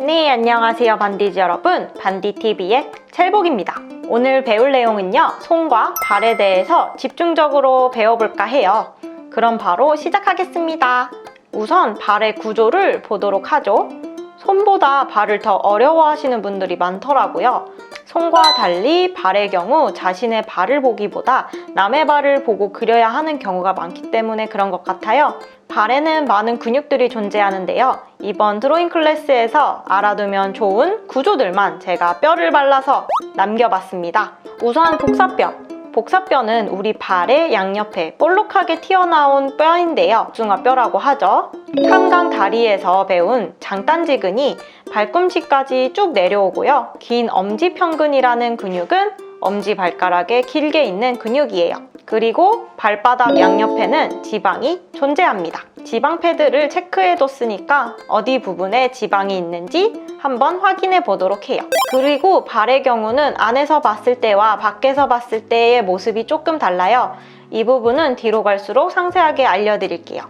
네, 안녕하세요, 반디즈 여러분. 반디TV의 첼복입니다. 오늘 배울 내용은요, 손과 발에 대해서 집중적으로 배워볼까 해요. 그럼 바로 시작하겠습니다. 우선 발의 구조를 보도록 하죠. 손보다 발을 더 어려워하시는 분들이 많더라고요. 손과 달리 발의 경우 자신의 발을 보기보다 남의 발을 보고 그려야 하는 경우가 많기 때문에 그런 것 같아요. 발에는 많은 근육들이 존재하는데요. 이번 드로잉 클래스에서 알아두면 좋은 구조들만 제가 뼈를 발라서 남겨봤습니다. 우선 복사뼈. 복사뼈는 우리 발의 양옆에 볼록하게 튀어나온 뼈인데요. 중화뼈라고 하죠. 삼강 다리에서 배운 장단지근이 발꿈치까지 쭉 내려오고요. 긴 엄지평근이라는 근육은 엄지발가락에 길게 있는 근육이에요. 그리고 발바닥 양옆에는 지방이 존재합니다. 지방 패드를 체크해 뒀으니까 어디 부분에 지방이 있는지 한번 확인해 보도록 해요. 그리고 발의 경우는 안에서 봤을 때와 밖에서 봤을 때의 모습이 조금 달라요. 이 부분은 뒤로 갈수록 상세하게 알려드릴게요.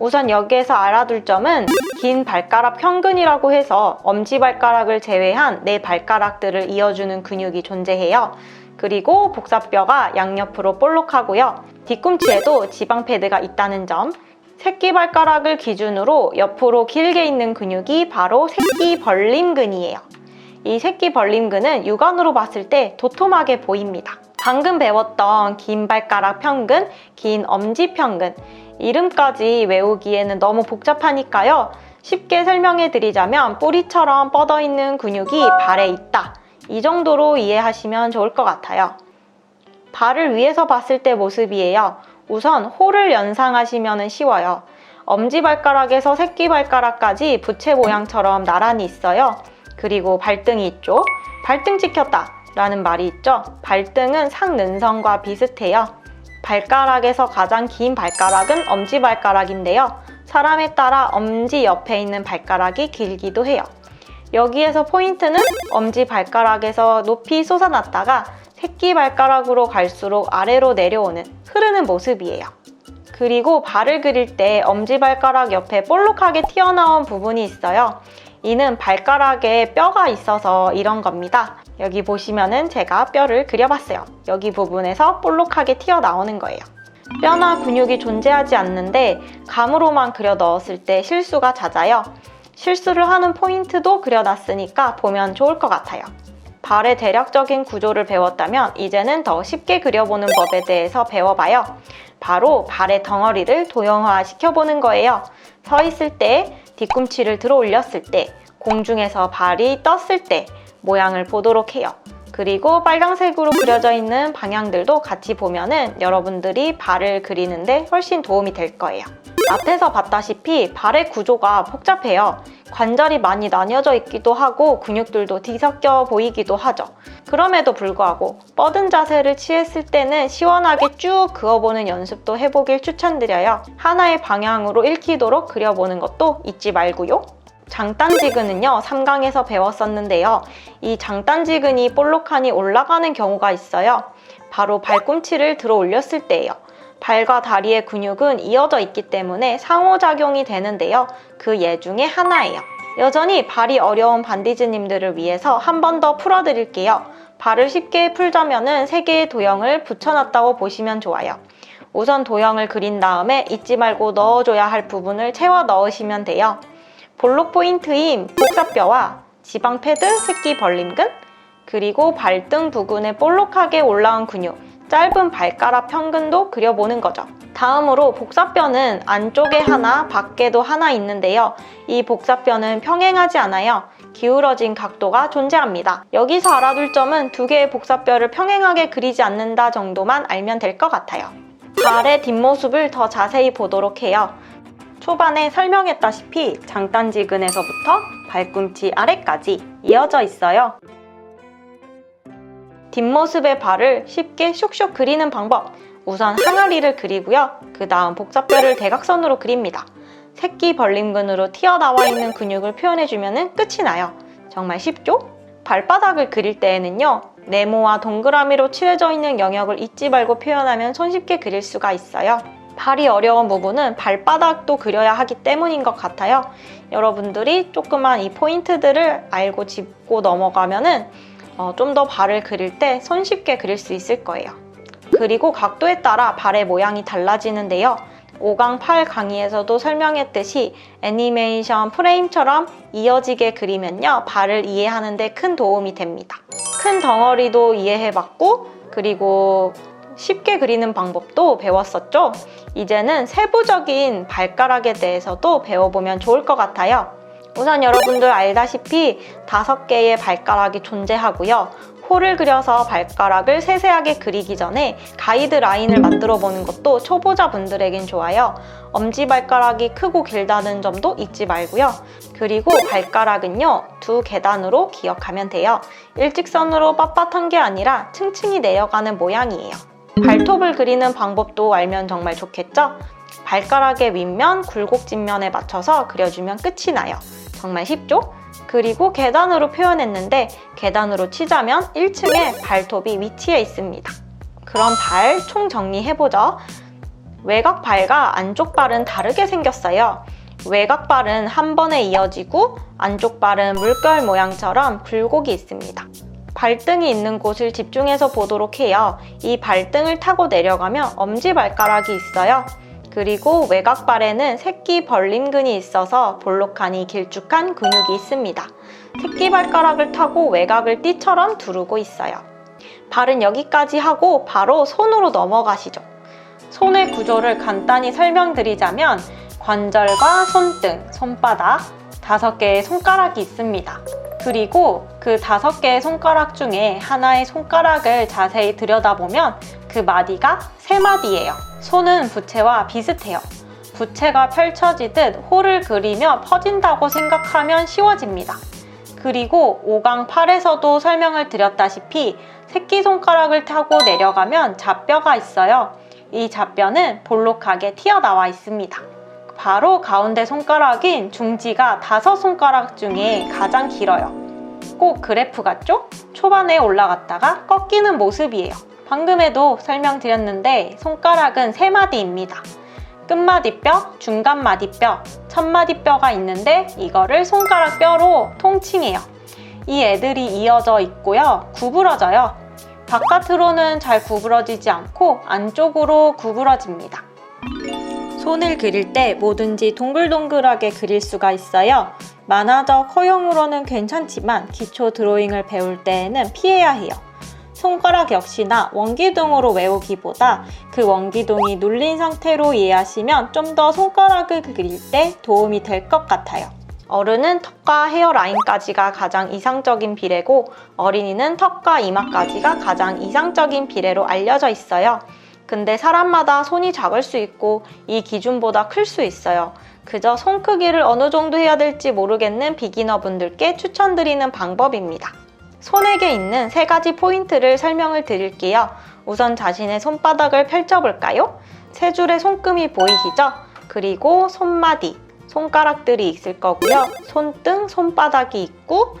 우선 여기에서 알아둘 점은 긴 발가락 평근이라고 해서 엄지발가락을 제외한 네 발가락들을 이어주는 근육이 존재해요. 그리고 복사뼈가 양옆으로 볼록하고요. 뒤꿈치에도 지방 패드가 있다는 점. 새끼발가락을 기준으로 옆으로 길게 있는 근육이 바로 새끼벌림근이에요. 이 새끼벌림근은 육안으로 봤을 때 도톰하게 보입니다. 방금 배웠던 긴 발가락 평근, 긴 엄지 평근, 이름까지 외우기에는 너무 복잡하니까요. 쉽게 설명해 드리자면 뿌리처럼 뻗어 있는 근육이 발에 있다. 이 정도로 이해하시면 좋을 것 같아요. 발을 위에서 봤을 때 모습이에요. 우선 홀을 연상하시면 쉬워요. 엄지발가락에서 새끼발가락까지 부채 모양처럼 나란히 있어요. 그리고 발등이 있죠. 발등 찍혔다 라는 말이 있죠. 발등은 상는선과 비슷해요. 발가락에서 가장 긴 발가락은 엄지발가락인데요. 사람에 따라 엄지 옆에 있는 발가락이 길기도 해요. 여기에서 포인트는 엄지 발가락에서 높이 솟아났다가 새끼 발가락으로 갈수록 아래로 내려오는 흐르는 모습이에요. 그리고 발을 그릴 때 엄지 발가락 옆에 볼록하게 튀어나온 부분이 있어요. 이는 발가락에 뼈가 있어서 이런 겁니다. 여기 보시면은 제가 뼈를 그려봤어요. 여기 부분에서 볼록하게 튀어나오는 거예요. 뼈나 근육이 존재하지 않는데 감으로만 그려 넣었을 때 실수가 잦아요. 실수를 하는 포인트도 그려놨으니까 보면 좋을 것 같아요. 발의 대략적인 구조를 배웠다면 이제는 더 쉽게 그려보는 법에 대해서 배워봐요. 바로 발의 덩어리를 도형화 시켜보는 거예요. 서 있을 때, 뒤꿈치를 들어 올렸을 때, 공중에서 발이 떴을 때 모양을 보도록 해요. 그리고 빨강색으로 그려져 있는 방향들도 같이 보면은 여러분들이 발을 그리는데 훨씬 도움이 될 거예요. 앞에서 봤다시피 발의 구조가 복잡해요. 관절이 많이 나뉘어져 있기도 하고 근육들도 뒤섞여 보이기도 하죠. 그럼에도 불구하고 뻗은 자세를 취했을 때는 시원하게 쭉 그어보는 연습도 해보길 추천드려요. 하나의 방향으로 읽히도록 그려보는 것도 잊지 말고요. 장단지근은요, 3강에서 배웠었는데요. 이 장단지근이 볼록하니 올라가는 경우가 있어요. 바로 발꿈치를 들어 올렸을 때예요. 발과 다리의 근육은 이어져 있기 때문에 상호작용이 되는데요. 그 예 중에 하나예요. 여전히 발이 어려운 반디즈님들을 위해서 한 번 더 풀어드릴게요. 발을 쉽게 풀자면은 세 개의 도형을 붙여놨다고 보시면 좋아요. 우선 도형을 그린 다음에 잊지 말고 넣어줘야 할 부분을 채워 넣으시면 돼요. 볼록 포인트인 복사뼈와 지방 패드, 새끼 벌림근, 그리고 발등 부근에 볼록하게 올라온 근육, 짧은 발가락 평근도 그려보는 거죠. 다음으로 복사뼈는 안쪽에 하나, 밖에도 하나 있는데요. 이 복사뼈는 평행하지 않아요. 기울어진 각도가 존재합니다. 여기서 알아둘 점은 두 개의 복사뼈를 평행하게 그리지 않는다 정도만 알면 될 것 같아요. 발의 뒷모습을 더 자세히 보도록 해요. 초반에 설명했다시피 장단지근에서부터 발꿈치 아래까지 이어져 있어요. 뒷모습의 발을 쉽게 슉슉 그리는 방법. 우선 항아리를 그리고요. 그 다음 복사뼈를 대각선으로 그립니다. 새끼 벌림근으로 튀어나와 있는 근육을 표현해주면 끝이 나요. 정말 쉽죠? 발바닥을 그릴 때에는요. 네모와 동그라미로 칠해져 있는 영역을 잊지 말고 표현하면 손쉽게 그릴 수가 있어요. 발이 어려운 부분은 발바닥도 그려야 하기 때문인 것 같아요. 여러분들이 조그만 이 포인트들을 알고 짚고 넘어가면 은 어, 좀 더 발을 그릴 때 손쉽게 그릴 수 있을 거예요. 그리고 각도에 따라 발의 모양이 달라지는데요. 5강 8 강의에서도 설명했듯이 애니메이션 프레임처럼 이어지게 그리면요. 발을 이해하는 데 큰 도움이 됩니다. 큰 덩어리도 이해해봤고, 그리고 쉽게 그리는 방법도 배웠었죠. 이제는 세부적인 발가락에 대해서도 배워보면 좋을 것 같아요. 우선 여러분들 알다시피 다섯 개의 발가락이 존재하고요. 홀을 그려서 발가락을 세세하게 그리기 전에 가이드 라인을 만들어 보는 것도 초보자분들에겐 좋아요. 엄지발가락이 크고 길다는 점도 잊지 말고요. 그리고 발가락은요, 두 계단으로 기억하면 돼요. 일직선으로 빳빳한 게 아니라 층층이 내려가는 모양이에요. 발톱을 그리는 방법도 알면 정말 좋겠죠? 발가락의 윗면, 굴곡 뒷면에 맞춰서 그려주면 끝이 나요. 정말 쉽죠? 그리고 계단으로 표현했는데 계단으로 치자면 1층에 발톱이 위치해 있습니다. 그럼 발 총 정리해보죠. 외곽 발과 안쪽 발은 다르게 생겼어요. 외곽 발은 한 번에 이어지고 안쪽 발은 물결 모양처럼 굴곡이 있습니다. 발등이 있는 곳을 집중해서 보도록 해요. 이 발등을 타고 내려가면 엄지발가락이 있어요. 그리고 외곽발에는 새끼 벌림근이 있어서 볼록하니 길쭉한 근육이 있습니다. 새끼 발가락을 타고 외곽을 띠처럼 두르고 있어요. 발은 여기까지 하고 바로 손으로 넘어가시죠. 손의 구조를 간단히 설명드리자면 관절과 손등, 손바닥, 다섯 개의 손가락이 있습니다. 그리고 그 다섯 개의 손가락 중에 하나의 손가락을 자세히 들여다보면 그 마디가 세 마디예요. 손은 부채와 비슷해요. 부채가 펼쳐지듯 홀을 그리며 퍼진다고 생각하면 쉬워집니다. 그리고 5강 8에서도 설명을 드렸다시피 새끼손가락을 타고 내려가면 잡뼈가 있어요. 이 잡뼈는 볼록하게 튀어나와 있습니다. 바로 가운데 손가락인 중지가 다섯 손가락 중에 가장 길어요. 꼭 그래프 같죠? 초반에 올라갔다가 꺾이는 모습이에요. 방금에도 설명드렸는데 손가락은 세 마디입니다. 끝마디뼈, 중간마디뼈, 첫마디뼈가 있는데 이거를 손가락 뼈로 통칭해요. 이 애들이 이어져 있고요. 구부러져요. 바깥으로는 잘 구부러지지 않고 안쪽으로 구부러집니다. 손을 그릴 때 뭐든지 동글동글하게 그릴 수가 있어요. 만화적 허용으로는 괜찮지만 기초 드로잉을 배울 때에는 피해야 해요. 손가락 역시나 원기둥으로 외우기보다 그 원기둥이 눌린 상태로 이해하시면 좀 더 손가락을 그릴 때 도움이 될 것 같아요. 어른은 턱과 헤어라인까지가 가장 이상적인 비례고 어린이는 턱과 이마까지가 가장 이상적인 비례로 알려져 있어요. 근데 사람마다 손이 작을 수 있고 이 기준보다 클 수 있어요. 그저 손 크기를 어느 정도 해야 될지 모르겠는 비기너 분들께 추천드리는 방법입니다. 손에게 있는 세 가지 포인트를 설명을 드릴게요. 우선 자신의 손바닥을 펼쳐볼까요? 세 줄의 손금이 보이시죠? 그리고 손마디, 손가락들이 있을 거고요. 손등, 손바닥이 있고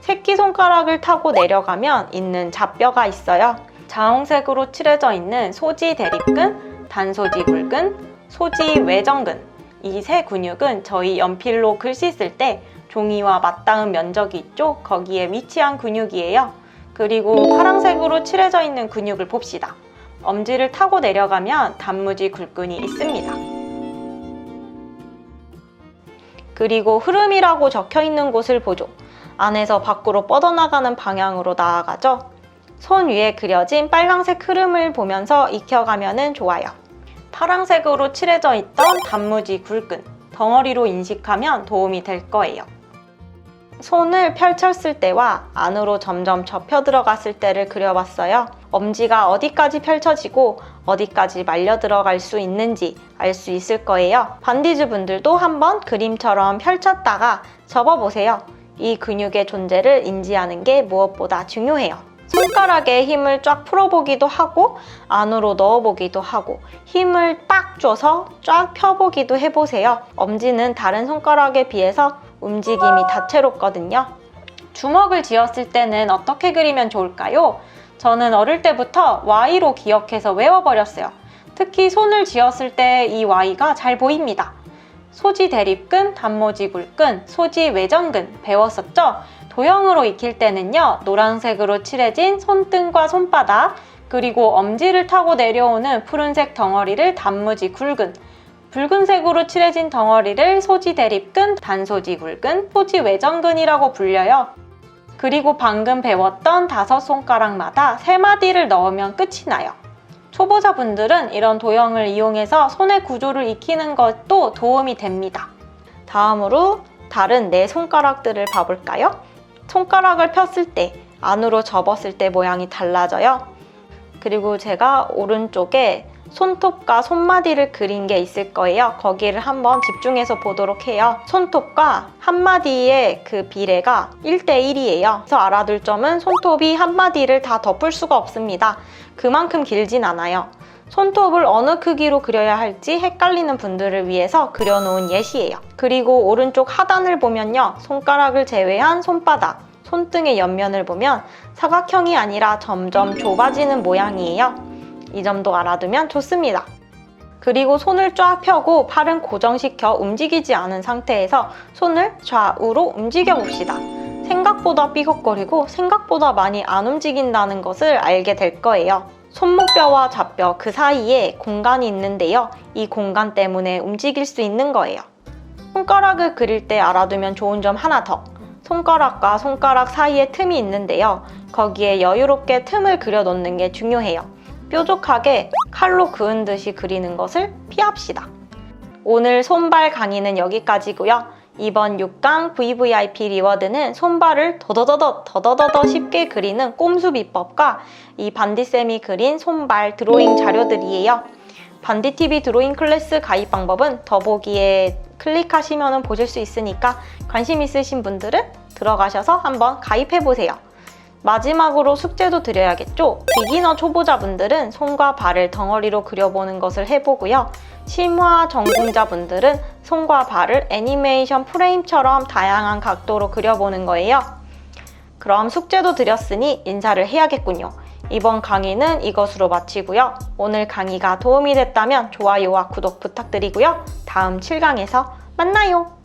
새끼손가락을 타고 내려가면 있는 잡뼈가 있어요. 자홍색으로 칠해져 있는 소지 대립근, 단소지 굴근, 소지 외정근 이 세 근육은 저희 연필로 글씨 쓸때 종이와 맞닿은 면적이 있죠? 거기에 위치한 근육이에요. 그리고 파란색으로 칠해져 있는 근육을 봅시다. 엄지를 타고 내려가면 단무지 굴근이 있습니다. 그리고 흐름이라고 적혀 있는 곳을 보죠. 안에서 밖으로 뻗어나가는 방향으로 나아가죠. 손 위에 그려진 빨강색 흐름을 보면서 익혀가면 좋아요. 파란색으로 칠해져 있던 단무지 굴근, 덩어리로 인식하면 도움이 될 거예요. 손을 펼쳤을 때와 안으로 점점 접혀 들어갔을 때를 그려봤어요. 엄지가 어디까지 펼쳐지고 어디까지 말려 들어갈 수 있는지 알 수 있을 거예요. 반디즈 분들도 한번 그림처럼 펼쳤다가 접어보세요. 이 근육의 존재를 인지하는 게 무엇보다 중요해요. 손가락에 힘을 쫙 풀어보기도 하고 안으로 넣어보기도 하고 힘을 빡 줘서 쫙 펴보기도 해보세요. 엄지는 다른 손가락에 비해서 움직임이 다채롭거든요. 주먹을 쥐었을 때는 어떻게 그리면 좋을까요? 저는 어릴 때부터 Y로 기억해서 외워버렸어요. 특히 손을 쥐었을 때 이 Y가 잘 보입니다. 소지 대립근, 단모지 굴근, 소지 외전근 배웠었죠? 도형으로 익힐 때는요, 노란색으로 칠해진 손등과 손바닥, 그리고 엄지를 타고 내려오는 푸른색 덩어리를 단무지 굴근, 붉은색으로 칠해진 덩어리를 소지 대립근, 단소지 굴근, 소지 외전근이라고 불려요. 그리고 방금 배웠던 다섯 손가락마다 세 마디를 넣으면 끝이 나요. 초보자분들은 이런 도형을 이용해서 손의 구조를 익히는 것도 도움이 됩니다. 다음으로 다른 네 손가락들을 봐볼까요? 손가락을 폈을 때 안으로 접었을 때 모양이 달라져요. 그리고 제가 오른쪽에 손톱과 손마디를 그린 게 있을 거예요. 거기를 한번 집중해서 보도록 해요. 손톱과 한마디의 그 비례가 1대1이에요. 그래서 알아둘 점은 손톱이 한마디를 다 덮을 수가 없습니다. 그만큼 길진 않아요. 손톱을 어느 크기로 그려야 할지 헷갈리는 분들을 위해서 그려놓은 예시예요. 그리고 오른쪽 하단을 보면요. 손가락을 제외한 손바닥, 손등의 옆면을 보면 사각형이 아니라 점점 좁아지는 모양이에요. 이 점도 알아두면 좋습니다. 그리고 손을 쫙 펴고 팔은 고정시켜 움직이지 않은 상태에서 손을 좌우로 움직여 봅시다. 생각보다 삐걱거리고 생각보다 많이 안 움직인다는 것을 알게 될 거예요. 손목뼈와 좌뼈 그 사이에 공간이 있는데요. 이 공간 때문에 움직일 수 있는 거예요. 손가락을 그릴 때 알아두면 좋은 점 하나 더. 손가락과 손가락 사이에 틈이 있는데요. 거기에 여유롭게 틈을 그려 놓는 게 중요해요. 뾰족하게 칼로 그은 듯이 그리는 것을 피합시다. 오늘 손발 강의는 여기까지고요. 이번 6강 VVIP 리워드는 손발을 더더더더 더더더더 쉽게 그리는 꼼수 비법과 이 반디쌤이 그린 손발 드로잉 자료들이에요. 반디TV 드로잉 클래스 가입 방법은 더보기에 클릭하시면 보실 수 있으니까 관심 있으신 분들은 들어가셔서 한번 가입해보세요. 마지막으로 숙제도 드려야겠죠? 비기너 초보자분들은 손과 발을 덩어리로 그려보는 것을 해보고요. 심화 전공자분들은 손과 발을 애니메이션 프레임처럼 다양한 각도로 그려보는 거예요. 그럼 숙제도 드렸으니 인사를 해야겠군요. 이번 강의는 이것으로 마치고요. 오늘 강의가 도움이 됐다면 좋아요와 구독 부탁드리고요. 다음 7강에서 만나요.